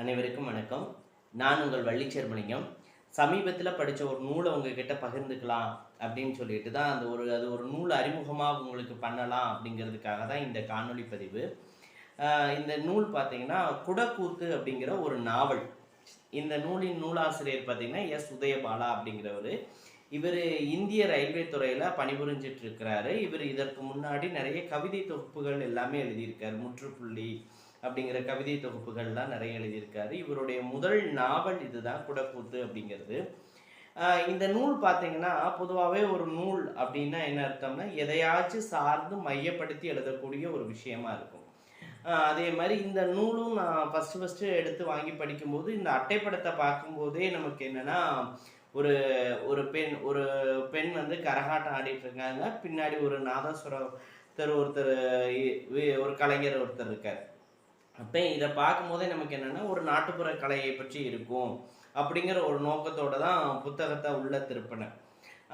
அனைவருக்கும் வணக்கம். நான் உங்கள் வள்ளிச்சேர்மலிங்கம். சமீபத்தில் படித்த ஒரு நூலை உங்ககிட்ட பகிர்ந்துக்கலாம் அப்படின்னு சொல்லிட்டு தான் அந்த ஒரு அது ஒரு நூல் அறிமுகமாக உங்களுக்கு பண்ணலாம் அப்படிங்கிறதுக்காக தான் இந்த காணொளி பதிவு. இந்த நூல் பார்த்தீங்கன்னா குடக்கூத்து அப்படிங்கிற ஒரு நாவல். இந்த நூலின் நூலாசிரியர் பார்த்தீங்கன்னா எஸ். உதயபாலா அப்படிங்கிறவர். இவர் இந்திய ரயில்வே துறையில் பணிபுரிஞ்சிட்டு இருக்கிறாரு இவர் இதற்கு முன்னாடி நிறைய கவிதை தொகுப்புகள் எல்லாமே எழுதியிருக்கார். முற்றுப்புள்ளி அப்படிங்கிற கவிதை தொகுப்புகள்லாம் நிறைய எழுதியிருக்காரு. இவருடைய முதல் நாவல் இதுதான் குடக்கூத்து அப்படிங்கிறது. இந்த நூல் பார்த்தீங்கன்னா பொதுவாகவே ஒரு நூல் அப்படின்னா என்ன அர்த்தம்னா எதையாச்சும் சார்ந்து மையப்படுத்தி எழுதக்கூடிய ஒரு விஷயமா இருக்கும். அதே மாதிரி இந்த நூலும் நான் ஃபஸ்ட்டு ஃபஸ்ட்டு எடுத்து வாங்கி படிக்கும்போது இந்த அட்டைப்படத்தை பார்க்கும்போதே நமக்கு என்னென்னா ஒரு ஒரு பெண் ஒரு பெண் வந்து கரகாட்டம் ஆடிட்டு இருக்காங்க. பின்னாடி ஒரு நாதஸ்வரத்தர் ஒருத்தர் இ- ஒரு கலைஞர் ஒருத்தர் இருக்கார். அப்போ இதை பார்க்கும்போதே நமக்கு என்னென்னா ஒரு நாட்டுப்புற கலையை பற்றி இருக்கும் அப்படிங்கிற ஒரு நோக்கத்தோடு தான் புத்தகத்தை உள்ள திருப்பினேன்.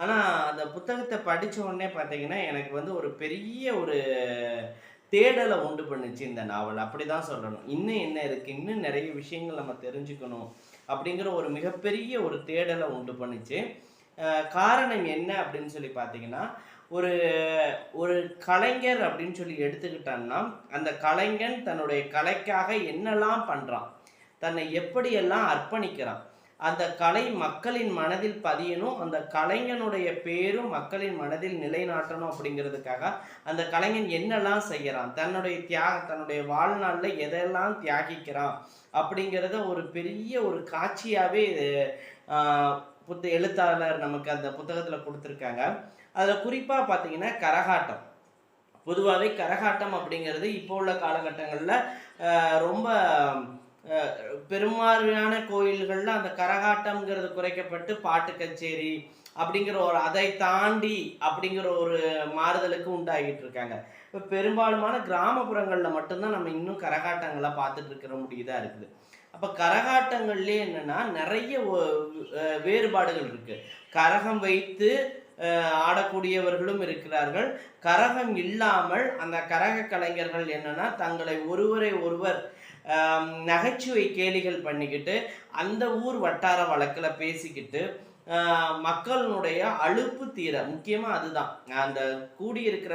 ஆனால் அந்த புத்தகத்தை படித்த உடனே பார்த்தீங்கன்னா எனக்கு வந்து ஒரு பெரிய ஒரு தேடலை உண்டு பண்ணுச்சு இந்த நாவல். அப்படி தான் சொல்லணும். இன்னும் என்ன இருக்குது இன்னும் நிறைய விஷயங்கள் நம்ம தெரிஞ்சுக்கணும் அப்படிங்கிற ஒரு மிகப்பெரிய ஒரு தேடலை உண்டு பண்ணுச்சு. காரணம் என்ன அப்படின்னு சொல்லி பார்த்தீங்கன்னா ஒரு ஒரு கலைஞர் அப்படின்னு சொல்லி எடுத்துக்கிட்டான்னா அந்த கலைஞன் தன்னுடைய கலைக்காக என்னெல்லாம் பண்ணுறான் தன்னை எப்படியெல்லாம் அர்ப்பணிக்கிறான் அந்த கலை மக்களின் மனதில் பதியணும் அந்த கலைஞனுடைய பேரும் மக்களின் மனதில் நிலைநாட்டணும் அப்படிங்கிறதுக்காக அந்த கலைஞன் என்னெல்லாம் செய்கிறான் தன்னுடைய தியாக தன்னுடைய வாழ்நாளில் எதெல்லாம் தியாகிக்கிறான் அப்படிங்கிறத ஒரு பெரிய ஒரு காட்சியாகவே புத்த எழுத்தாளர் நமக்கு அந்த புத்தகத்தில் கொடுத்துருக்காங்க. அதில் குறிப்பாக பார்த்தீங்கன்னா கரகாட்டம். பொதுவாகவே கரகாட்டம் அப்படிங்கிறது இப்போ உள்ள காலகட்டங்களில் ரொம்ப அஹ், பெரும்பாலான கோயில்களில் அந்த கரகாட்டம்ங்கிறது குறைக்கப்பட்டு பாட்டு கச்சேரி அப்படிங்கிற ஒரு அதை தாண்டி அப்படிங்கிற ஒரு மாறுதலுக்கு உண்டாகிட்டு இருக்காங்க. இப்போ பெரும்பாலுமான கிராமப்புறங்களில் மட்டும்தான் நம்ம இன்னும் கரகாட்டங்களை பார்த்துட்டு இருக்கிற முடியுதா இருக்குது. அப்போ கரகாட்டங்கள்லேயே என்னன்னா நிறைய வேறுபாடுகள் இருக்கு. கரகம் வைத்து ஆடக்கூடியவர்களும் இருக்கிறார்கள். கரகம் இல்லாமல் அந்த கரக கலைஞர்கள் என்னன்னா தங்களை ஒருவரை ஒருவர் நகைச்சுவை கேலிகள் பண்ணிக்கிட்டு அந்த ஊர் வட்டார வழக்கில் பேசிக்கிட்டு மக்களினுடைய அலுப்பு தீர முக்கியமாக அதுதான். அந்த கூடியிருக்கிற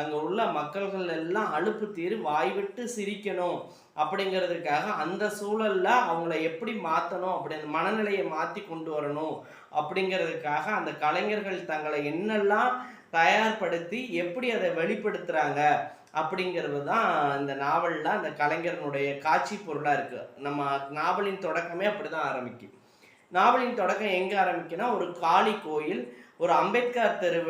அங்கே உள்ள மக்கள்கள் எல்லாம் அழுப்பு தீர் வாய் விட்டு சிரிக்கணும். அப்படிங்கிறதுக்காக அந்த சூழலில் அவங்கள எப்படி மாற்றணும் அப்படி அந்த மனநிலையை மாற்றி கொண்டு வரணும் அப்படிங்கிறதுக்காக அந்த கலைஞர்கள் தங்களை என்னெல்லாம் தயார்படுத்தி எப்படி அதை வெளிப்படுத்துகிறாங்க அப்படிங்கிறது தான் இந்த நாவலில் அந்த கலைஞரனுடைய காட்சி பொருளாக இருக்குது நம்ம நாவலின் தொடக்கமே அப்படி தான் ஆரம்பிக்கும். நாவலின் தொடக்கம் எங்கே ஆரம்பிக்குன்னா ஒரு காளி கோயில் ஒரு அம்பேத்கர் திரு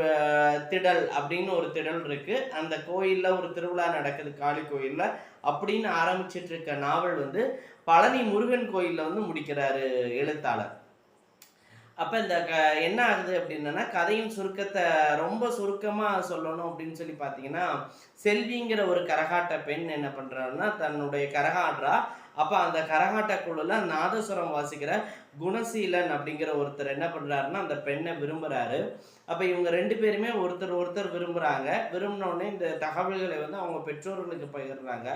திடல் அப்படின்னு ஒரு திடல் இருக்கு. அந்த கோயிலில் ஒரு திருவிழா நடக்குது காளி கோயிலில். அப்படின்னு ஆரம்பிச்சிட்டு இருக்க நாவல் வந்து பழனி முருகன் கோயிலில் வந்து முடிக்கிறாரு எழுத்தாளர். அப்போ இந்த க என்ன ஆகுது அப்படின்னா கதையின் சுருக்கத்தை ரொம்ப சுருக்கமாக சொல்லணும் அப்படின்னு சொல்லி பார்த்தீங்கன்னா செல்விங்கிற ஒரு கரகாட்ட பெண் என்ன பண்ணுறாருன்னா தன்னுடைய கரகாட்றா அப்போ அந்த கரகாட்ட குழுல நாதஸ்வரம் வாசிக்கிற குணசீலன் அப்படிங்கிற ஒருத்தர் என்ன பண்ணுறாருன்னா அந்த பெண்ணை விரும்புகிறாரு அப்போ இவங்க ரெண்டு பேருமே ஒருத்தர் ஒருத்தர் விரும்புகிறாங்க விரும்பினோடனே இந்த தகவல்களை வந்து அவங்க பெற்றோர்களுக்கு பகிர்றாங்க.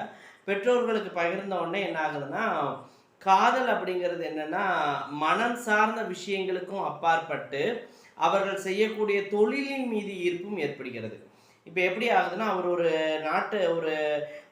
பெற்றோர்களுக்கு பகிர்ந்த உடனே என்ன ஆகுதுன்னா காதல் அப்படிங்கிறது என்னன்னா மனம் சார்ந்த விஷயங்களுக்கும் அப்பாற்பட்டு அவர்கள் செய்யக்கூடிய தொழிலின் மீது ஈர்ப்பும் ஏற்படுகிறது. இப்போ எப்படி ஆகுதுன்னா அவர் ஒரு நாட்டு ஒரு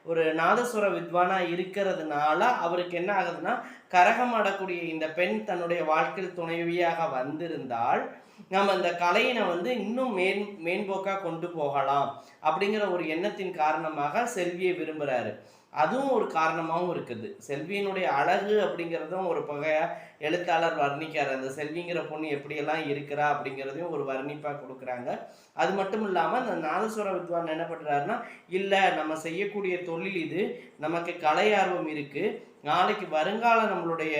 ஒரு நாதஸ்வர வித்வானாக இருக்கிறதுனால அவருக்கு என்ன ஆகுதுன்னா கரகம் ஆடக்கூடிய இந்த பெண் தன்னுடைய வாழ்க்கையில் துணைவியாக வந்திருந்தால் நம்ம இந்த கலையினை வந்து இன்னும் மேன் மேன்போக்காக கொண்டு போகலாம் அப்படிங்கிற ஒரு எண்ணத்தின் காரணமாக செல்வியை விரும்புகிறாரு அதுவும் ஒரு காரணமாகவும் இருக்குது. செல்வியினுடைய அழகு அப்படிங்கிறதும் ஒரு பகையாக எழுத்தாளர் வர்ணிக்கார். அந்த செல்விங்கிற பொண்ணு எப்படியெல்லாம் இருக்கிறா அப்படிங்கிறதையும் ஒரு வர்ணிப்பாக கொடுக்குறாங்க. அது மட்டும் இல்லாமல் அந்த நாதஸ்வர வித்வான் என்ன பண்ணுறாருன்னா இல்லை நம்ம செய்யக்கூடிய தொழில் இது நமக்கு கலை ஆர்வம் இருக்குது நாளைக்கு வருங்கால நம்மளுடைய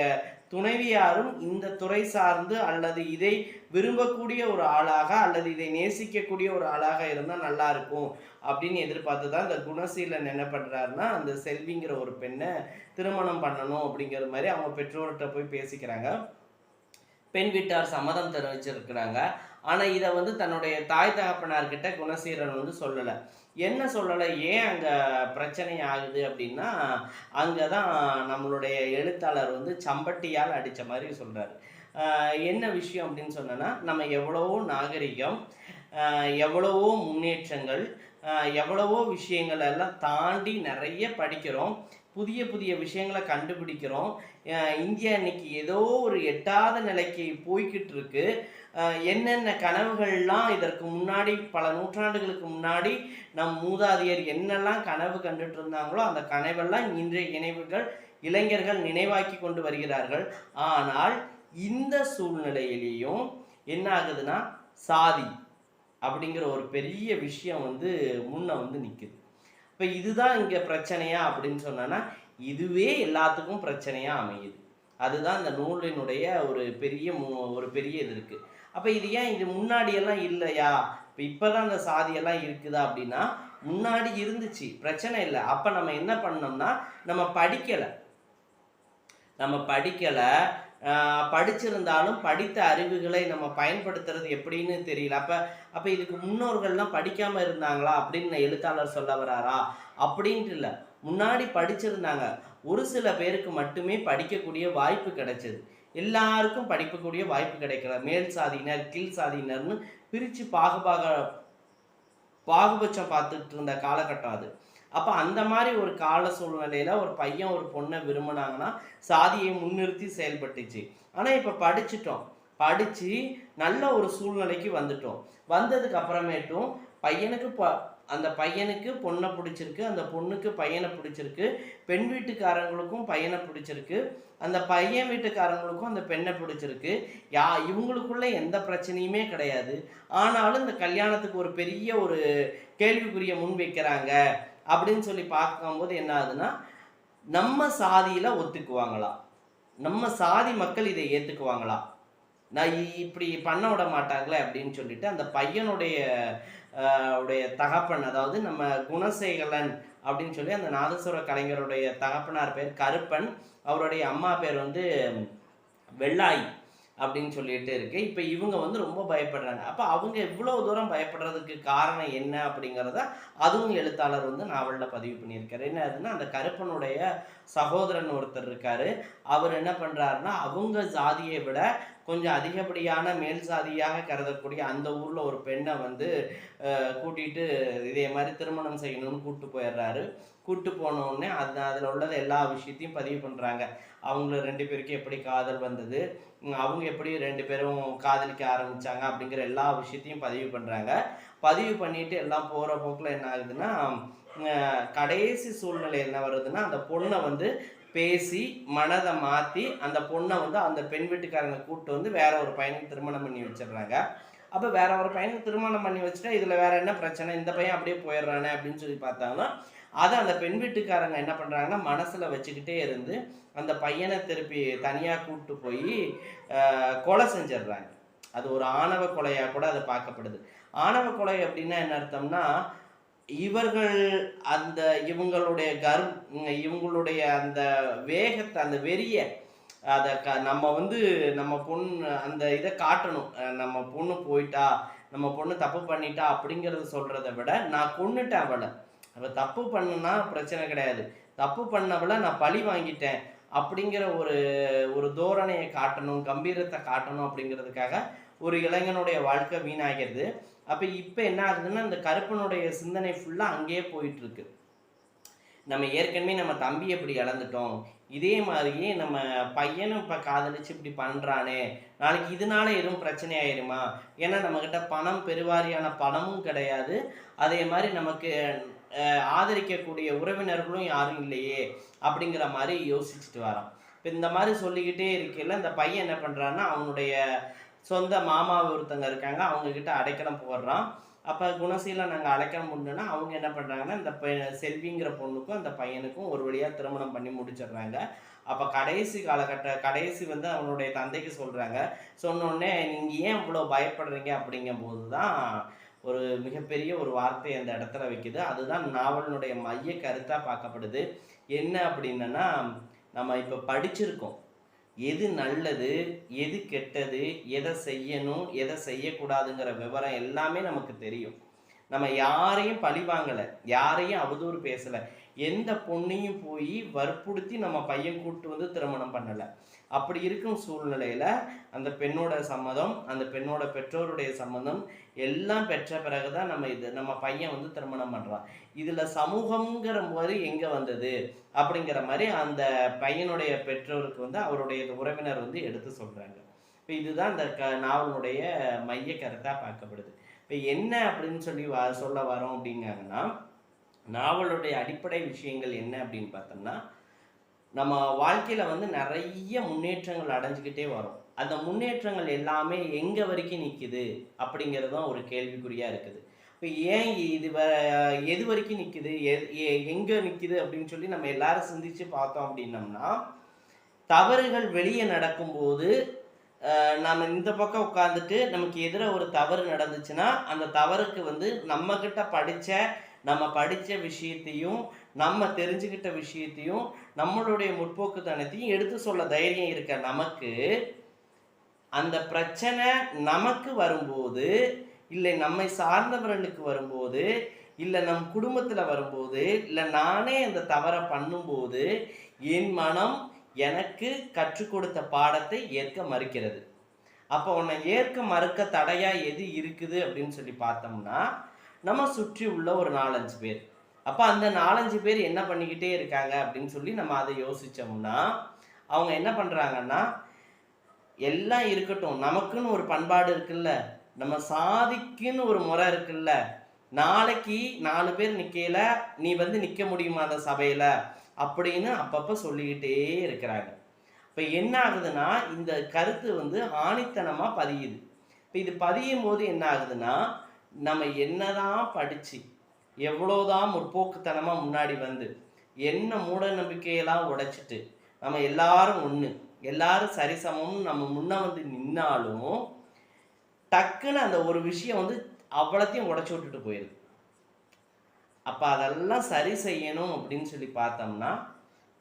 துணைவியாரும் இந்த துறை சார்ந்து அல்லது இதை விரும்பக்கூடிய ஒரு ஆளாக அல்லது இதை நேசிக்கக்கூடிய ஒரு ஆளாக இருந்தால் நல்லா இருக்கும் அப்படின்னு எதிர்பார்த்து தான் இந்த குணசீலன் என்ன பண்ணுறாருன்னா அந்த செல்விங்கிற ஒரு பெண்ணை திருமணம் பண்ணணும் அப்படிங்கிற மாதிரி அவங்க பெற்றோர்கிட்ட போய் பேசிக்கிறாங்க. பெண் வீட்டார் சம்மதம் தெரிவிச்சிருக்கிறாங்க. ஆனால் இதை வந்து தன்னுடைய தாய் தகப்பனார்கிட்ட குணசீரன் வந்து சொல்லலை. என்ன சொல்லலை? ஏன் அங்கே பிரச்சனை ஆகுது அப்படின்னா அங்கே தான் நம்மளுடைய எழுத்தாளர் வந்து சம்பட்டியால் அடித்த மாதிரி சொல்கிறார் என்ன விஷயம் அப்படின்னு சொன்னோன்னா நம்ம எவ்வளவோ நாகரிகம் எவ்வளவோ முன்னேற்றங்கள் எவ்வளவோ விஷயங்கள் எல்லாம் தாண்டி நிறைய படிக்கிறோம். புதிய புதிய விஷயங்களை கண்டுபிடிக்கிறோம். இந்தியா இன்னைக்கு ஏதோ ஒரு எட்டாத நிலைக்கு போய்கிட்டு இருக்கு என்னென்ன கனவுகள்லாம் இதற்கு முன்னாடி பல நூற்றாண்டுகளுக்கு முன்னாடி நம் மூதாதையர் என்னெல்லாம் கனவு கண்டுட்டு இருந்தாங்களோ அந்த கனவெல்லாம் இன்றைய நினைவுகள் இளைஞர்கள் நினைவாக்கி கொண்டு வருகிறார்கள். ஆனால் இந்த சூழ்நிலையிலையும் என்ன ஆகுதுன்னா சாதி அப்படிங்கிற ஒரு பெரிய விஷயம் வந்து முன்ன வந்து நிற்குது இப்போ இதுதான் இங்கே பிரச்சனையா அப்படின்னு சொன்னோன்னா இதுவே எல்லாத்துக்கும் பிரச்சனையா அமையுது. அதுதான் இந்த நூலினுடைய ஒரு பெரிய ஒரு பெரிய இது இருக்கு. அப்போ இது ஏன் இது முன்னாடியெல்லாம் இல்லையா? இப்போ இப்போதான் அந்த சாதியெல்லாம் இருக்குதா அப்படின்னா முன்னாடி இருந்துச்சு பிரச்சனை இல்லை. அப்போ நம்ம என்ன பண்ணோம்னா நம்ம படிக்கலை. நம்ம படிக்கலை படிச்சிருந்தாலும் படித்த அறிவுகளை நம்ம பயன்படுத்துறது எப்படின்னு தெரியல. அப்போ அப்போ இதுக்கு முன்னோர்கள்லாம் படிக்காமல் இருந்தாங்களா? அப்படின்னு எழுத்தாளர் சொல்ல வராரா? அப்படின்ட்டு இல்லை. முன்னாடி படிச்சிருந்தாங்க. ஒரு சில பேருக்கு மட்டுமே படிக்கக்கூடிய வாய்ப்பு கிடைச்சது. எல்லாருக்கும் படிக்கக்கூடிய வாய்ப்பு கிடைக்கல. மேல் சாதியினர் கீழ் சாதியினர்னு பிரித்து பாகுபாக பாகுபட்சம் பார்த்துட்டு இருந்த காலகட்டம் அது. அப்போ அந்த மாதிரி ஒரு கால சூழ்நிலையில் ஒரு பையன் ஒரு பொண்ணை விரும்பினாங்கன்னா சாதியை முன்னிறுத்தி செயல்பட்டுச்சு. ஆனால் இப்போ படிச்சிட்டோம். படித்து நல்ல ஒரு சூழ்நிலைக்கு வந்துட்டோம். வந்ததுக்கு அப்புறமேட்டும் பையனுக்கு ப அந்த பையனுக்கு பொண்ணை பிடிச்சிருக்கு அந்த பொண்ணுக்கு பையனை பிடிச்சிருக்கு பெண் வீட்டுக்காரங்களுக்கும் பையனை பிடிச்சிருக்கு அந்த பையன் வீட்டுக்காரங்களுக்கும் அந்த பெண்ணை பிடிச்சிருக்கு. யா இவங்களுக்குள்ள எந்த பிரச்சனையுமே கிடையாது. ஆனாலும் இந்த கல்யாணத்துக்கு ஒரு பெரிய ஒரு கேள்விக்குரிய முன் வைக்கிறாங்க அப்படின்னு சொல்லி பார்க்கும்போது என்ன ஆகுதுன்னா நம்ம சாதியில ஒத்துக்குவாங்களா? நம்ம சாதி மக்கள் இதை ஏத்துக்குவாங்களா? நான் இப்படி பண்ண விட மாட்டாங்களே அப்படின்னு சொல்லிட்டு அந்த பையனுடைய உடைய தகப்பன் அதாவது நம்ம குணசேகலன் அப்படின்னு சொல்லி அந்த நாதஸ்வர கலைஞருடைய தகப்பனார் பேர் கருப்பன். அவருடைய அம்மா பேர் வந்து வெள்ளாய். அப்படின்னு சொல்லிட்டு இருக்கு. இப்போ இவங்க வந்து ரொம்ப பயப்படுறாங்க. அப்போ அவங்க இவ்வளோ தூரம் பயப்படுறதுக்கு காரணம் என்ன அப்படிங்கிறத அதுவும் எழுத்தாளர் வந்து நாவலில் பதிவு பண்ணியிருக்காரு. என்ன ஆகுதுன்னா அந்த கருப்பனுடைய சகோதரன் ஒருத்தர் இருக்காரு. அவர் என்ன பண்றாருன்னா அவங்க ஜாதியை விட கொஞ்சம் அதிகப்படியான மேல் சாதியாக கருதக்கூடிய அந்த ஊர்ல ஒரு பெண்ணை வந்து கூட்டிகிட்டு கூட்டிட்டு இதே மாதிரி திருமணம் செய்யணும்னு கூட்டு போயிடுறாரு. கூட்டு போன உடனே அது அதில் உள்ளது எல்லா விஷயத்தையும் பதிவு பண்ணுறாங்க அவங்கள ரெண்டு பேருக்கும் எப்படி காதல் வந்தது அவங்க எப்படி ரெண்டு பேரும் காதலிக்க ஆரம்பித்தாங்க அப்படிங்கிற எல்லா விஷயத்தையும் பதிவு பண்ணுறாங்க பதிவு பண்ணிட்டு எல்லாம் போகிற போக்கில் என்ன ஆகுதுன்னா கடைசி சூழ்நிலை என்ன வருதுன்னா அந்த பொண்ணை வந்து பேசி மனதை மாற்றி அந்த பொண்ணை வந்து அந்த பெண் வீட்டுக்காரங்க கூப்பிட்டு வந்து வேற ஒரு பையனுக்கு திருமணம் பண்ணி வச்சிடுறாங்க. அப்போ வேற ஒரு பையனுக்கு திருமணம் பண்ணி வச்சுட்டா இதில் வேற என்ன பிரச்சனை? இந்த பையன் அப்படியே போயிடுறானே அப்படின்னு சொல்லி பார்த்தாங்கன்னா அதை அந்த பெண் வீட்டுக்காரங்க என்ன பண்ணுறாங்கன்னா மனசில் வச்சுக்கிட்டே இருந்து அந்த பையனை திருப்பி தனியாக கூப்பிட்டு போய் கொலை செஞ்சிடுறாங்க. அது ஒரு ஆணவ கொலையாக கூட அது பார்க்கப்படுது. ஆணவ கொலை அப்படின்னா என்ன அர்த்தம்னா இவர்கள் அந்த இவங்களுடைய கர் இவங்களுடைய அந்த வேகத்தை அந்த வெறிய அதை க நம்ம வந்து நம்ம பொண்ணு அந்த இதை காட்டணும். நம்ம பொண்ணு போயிட்டா நம்ம பொண்ணு தப்பு பண்ணிட்டா அப்படிங்கிறத சொல்கிறத விட நான் கொன்னுட்டேன் அவளை. அவள் தப்பு பண்ணுனா பிரச்சனை கிடையாது. தப்பு பண்ணவளை நான் பழி வாங்கிட்டேன் அப்படிங்கிற ஒரு ஒரு தோரணையை காட்டணும் கம்பீரத்தை காட்டணும் அப்படிங்கிறதுக்காக ஒரு இளைஞனுடைய வாழ்க்கை வீணாகிறது. அப்போ இப்போ என்ன ஆகுதுன்னா இந்த கருப்பனுடைய சிந்தனை ஃபுல்லாக அங்கேயே போயிட்டுருக்கு நம்ம ஏற்கனவே நம்ம தம்பி எப்படி இழந்துட்டோம். இதே மாதிரியே நம்ம பையனும் இப்போ காதலிச்சு இப்படி பண்ணுறானே நாளைக்கு இதனால எதுவும் பிரச்சனை ஆயிருமா? ஏன்னா நம்மக்கிட்ட பணம் பெருவாரியான பணமும் கிடையாது. அதே மாதிரி நமக்கு ஆதரிக்கக்கூடிய உறவினர்களும் யாரும் இல்லையே அப்படிங்கிற மாதிரி யோசிச்சுட்டு வரோம் இப்போ இந்த மாதிரி சொல்லிக்கிட்டே இருக்கையில் இந்த பையன் என்ன பண்ணுறான்னா அவனுடைய சொந்த மாமா ஒருத்தங்க இருக்காங்க. அவங்கக்கிட்ட அடைக்கலம் போடுறான். அப்போ குணசீலம் நாங்கள் அழைக்க முடிஞ்சோன்னா அவங்க என்ன பண்ணுறாங்கன்னா இந்த செல்விங்கிற பொண்ணுக்கும் அந்த பையனுக்கும் ஒரு வழியாக திருமணம் பண்ணி முடிச்சிடுறாங்க. அப்போ கடைசி காலகட்ட கடைசி வந்து அவனுடைய தந்தைக்கு சொல்கிறாங்க சொன்னோடனே நீங்கள் ஏன் இவ்வளோ பயப்படுறீங்க? அப்படிங்கும்போது தான் ஒரு மிகப்பெரிய ஒரு வார்த்தை அந்த இடத்துல வைக்குது. அதுதான் நாவலினுடைய மைய கருத்தாக பார்க்கப்படுது. என்ன அப்படின்னா நம்ம இப்போ படிச்சிருக்கோம். எது நல்லது எது கெட்டது எதை செய்யணும் எதை செய்யக்கூடாதுங்கிற விவரம் எல்லாமே நமக்கு தெரியும். நம்ம யாரையும் பழி வாங்கலை யாரையும் அவதூறு பேசலை. எந்த பொண்ணையும் போய் வற்புறுத்தி நம்ம பையன் கூட்டு வந்து திருமணம் பண்ணலை. அப்படி இருக்கும் சூழ்நிலையில் அந்த பெண்ணோட சம்மதம் அந்த பெண்ணோட பெற்றோருடைய சம்மதம் எல்லாம் பெற்ற பிறகு தான் நம்ம இது நம்ம பையன் வந்து திருமணம் பண்ணுறான் இதில் சமூகங்கிற மாதிரி எங்கே வந்தது? அப்படிங்கிற மாதிரி அந்த பையனுடைய பெற்றோருக்கு வந்து அவருடைய உறவினர் வந்து எடுத்து சொல்கிறாங்க இப்போ இதுதான் இந்த க நாவலுடைய மைய கருத்தாக பார்க்கப்படுது. இப்போ என்ன அப்படின்னு சொல்லி வ சொல்ல வரோம் அப்படிங்காங்கன்னா நாவலுடைய அடிப்படை விஷயங்கள் என்ன அப்படின்னு பார்த்தோம்னா நம்ம வாழ்க்கையில் வந்து நிறைய முன்னேற்றங்கள் அடைஞ்சிக்கிட்டே வரும். அந்த முன்னேற்றங்கள் எல்லாமே எங்கே வரைக்கும் நிற்குது அப்படிங்கிறதும் ஒரு கேள்விக்குறியாக இருக்குது. இப்போ ஏன் இது வ எது வரைக்கும் நிற்கிது எ எங்கே நிற்கிது அப்படின்னு சொல்லி நம்ம எல்லாரும் சிந்திச்சு பார்த்தோம் அப்படின்னம்னா தவறுகள் வெளியே நடக்கும்போது அஹ், நம்ம இந்த பக்கம் உட்காந்துட்டு நமக்கு எதிராக ஒரு தவறு நடந்துச்சுன்னா அந்த தவறுக்கு வந்து நம்மக்கிட்ட படித்த நம்ம படித்த விஷயத்தையும் நம்ம தெரிஞ்சுக்கிட்ட விஷயத்தையும் நம்மளுடைய முற்போக்கு தனத்தையும் எடுத்து சொல்ல தைரியம் இருக்க நமக்கு அந்த பிரச்சனை நமக்கு வரும்போது இல்லை நம்மை சார்ந்தவர்களுக்கு வரும்போது இல்லை நம் குடும்பத்தில் வரும்போது இல்லை நானே அந்த தவறை பண்ணும்போது என் மனம் எனக்கு கற்றுக் கொடுத்த பாடத்தை ஏற்க மறுக்கிறது. அப்போ உன்னை ஏற்க மறுக்க தடையா எது இருக்குது அப்படின்னு சொல்லி பார்த்தோம்னா நம்ம சுற்றி உள்ள ஒரு நாலஞ்சு பேர். அப்போ அந்த நாலஞ்சு பேர் என்ன பண்ணிக்கிட்டே இருக்காங்க அப்படின்னு சொல்லி நம்ம அதை யோசித்தோம்னா அவங்க என்ன பண்ணுறாங்கன்னா எல்லாம் இருக்கட்டும் நமக்குன்னு ஒரு பண்பாடு இருக்குல்ல நம்ம சாதிக்குன்னு ஒரு முறை இருக்குல்ல நாளைக்கு நாலு பேர் நிற்கல நீ வந்து நிற்க முடியுமா அந்த சபையில்? அப்படின்னு அப்பப்போ சொல்லிக்கிட்டே இருக்கிறாங்க. இப்போ என்ன ஆகுதுன்னா இந்த கருத்து வந்து ஆணித்தனமாக பதியுது. இப்போ இது பதியும் போது என்ன ஆகுதுன்னா நம்ம என்னதான் படித்து எவ்வளோதான் முற்போக்குத்தனமாக முன்னாடி வந்து என்ன மூட நம்பிக்கையெல்லாம் உடைச்சிட்டு நம்ம எல்லாரும் ஒன்று எல்லாரும் சரிசமம்னு நம்ம முன்ன வந்து நின்னாலும் டக்குன்னு அந்த ஒரு விஷயம் வந்து அவ்வளோத்தையும் உடச்சி விட்டுட்டு போயிடுது அப்போ அதெல்லாம் சரி செய்யணும் அப்படின்னு சொல்லி பார்த்தோம்னா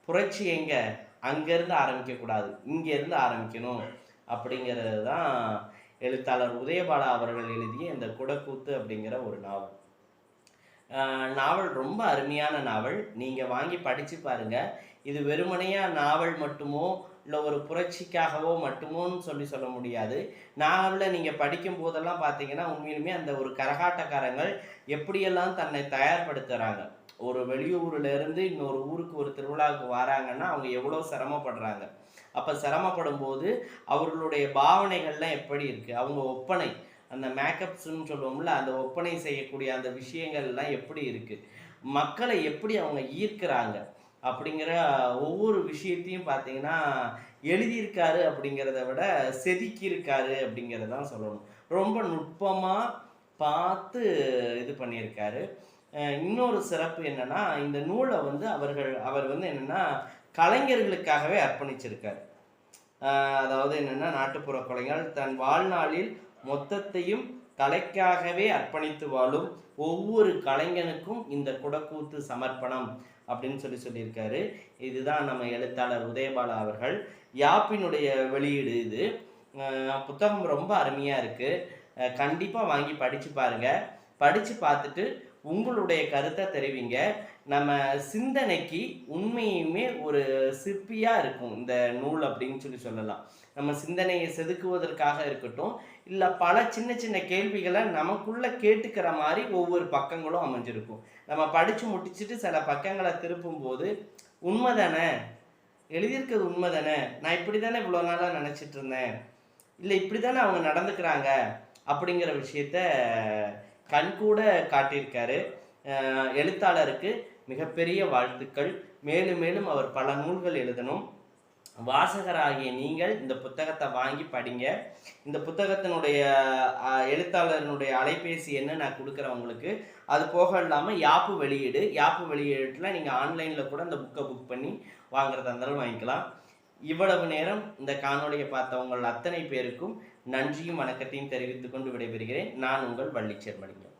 புரட்சி எங்கே? அங்கேருந்து ஆரம்பிக்கக்கூடாது. இங்கேருந்து ஆரம்பிக்கணும் அப்படிங்கிறது தான் எழுத்தாளர் உதயபாலா அவர்கள் எழுதிய இந்த குடக்கூத்து அப்படிங்கிற ஒரு நாவல். நாவல் ரொம்ப அருமையான நாவல். நீங்கள் வாங்கி படித்து பாருங்க. இது வெறுமனையாக நாவல் மட்டுமோ இல்லை ஒரு புரட்சிக்காகவோ மட்டுமோன்னு சொல்லி சொல்ல முடியாது. நாவலில் நீங்கள் படிக்கும் போதெல்லாம் பார்த்தீங்கன்னா உண்மையிலுமே அந்த ஒரு கரகாட்டக்காரங்கள் எப்படியெல்லாம் தன்னை தயார்படுத்துகிறாங்க ஒரு வெளியூர்ல இருந்து இன்னொரு ஊருக்கு ஒரு திருவிழாவுக்கு வராங்கன்னா அவங்க எவ்வளோ சிரமப்படுறாங்க. அப்போ சிரமப்படும் போது அவர்களுடைய பாவனைகள்லாம் எப்படி இருக்குது அவங்க ஒப்பனை அந்த மேக்கப்ஸ்ன்னு சொல்லுவோம்ல அந்த ஒப்பனை செய்யக்கூடிய அந்த விஷயங்கள்லாம் எப்படி இருக்குது மக்களை எப்படி அவங்க ஈர்க்கிறாங்க? அப்படிங்கிற ஒவ்வொரு விஷயத்தையும் பார்த்தீங்கன்னா எழுதியிருக்காரு அப்படிங்கிறத விட செதுக்கியிருக்காரு அப்படிங்கிறதான் சொல்லணும். ரொம்ப நுட்பமாக பார்த்து இது பண்ணியிருக்காரு. இன்னொரு சிறப்பு என்னென்னா இந்த நூலை வந்து அவர்கள் அவர் வந்து என்னென்னா கலைஞர்களுக்காகவே அர்ப்பணிச்சிருக்காரு. அதாவது என்னென்னா நாட்டுப்புற கலைஞர் தன் வாழ்நாளில் மொத்தத்தையும் கலைக்காகவே அர்ப்பணித்து வாழும் ஒவ்வொரு கலைஞனுக்கும் இந்த குடக்கூத்து சமர்ப்பணம் அப்படின்னு சொல்லி சொல்லியிருக்காரு. இதுதான் நம்ம எழுத்தாளர் உதயபாலா அவர்கள். யாப்பினுடைய வெளியீடு இது. புத்தகம் ரொம்ப அருமையாக இருக்குது கண்டிப்பாக வாங்கி படித்து பாருங்கள் படித்து பார்த்துட்டு உங்களுடைய கருத்தை தெரிவிங்க. நம்ம சிந்தனைக்கு உண்மையுமே ஒரு சிற்பியாக இருக்கும் இந்த நூல் அப்படின்னு சொல்லி சொல்லலாம். நம்ம சிந்தனையை செதுக்குவதற்காக இருக்கட்டும் இல்லை பல சின்ன சின்ன கேள்விகளை நமக்குள்ளே கேட்டுக்கிற மாதிரி ஒவ்வொரு பக்கங்களும் அமைஞ்சிருக்கும். நம்ம படித்து முடிச்சுட்டு சில பக்கங்களை திருப்பும்போது உண்மைதானே எழுதியிருக்கிறது உண்மைதானே நான் இப்படி தானே இவ்வளோ நாளாக நினச்சிட்டு இருந்தேன்? இல்லை இப்படி தானே அவங்க நடந்துக்கிறாங்க? அப்படிங்கிற விஷயத்த கண்கூட காட்டியிருக்காரு. எழுத்தாளருக்கு மிகப்பெரிய வாழ்த்துக்கள். மேலும் மேலும் அவர் பல நூல்கள் எழுதணும். வாசகராகிய நீங்கள் இந்த புத்தகத்தை வாங்கி படிங்க. இந்த புத்தகத்தினுடைய எழுத்தாளரினுடைய அலைபேசி என்ன நான் கொடுக்குறேன் உங்களுக்கு. அது போக இல்லாமல் யாப்பு வெளியீடு. யாப்பு வெளியீட்டில் நீங்கள் ஆன்லைனில் கூட இந்த புக்கை புக் பண்ணி வாங்குறதா இருந்தாலும் வாங்கிக்கலாம். இவ்வளவு நேரம் இந்த காணொளியை பார்த்தவங்கள் அத்தனை பேருக்கும் நன்றியும் வணக்கத்தையும் தெரிவித்துக் கொண்டு விடைபெறுகிறேன். நான் உங்கள் வள்ளிச்சேர்மலிங்கம்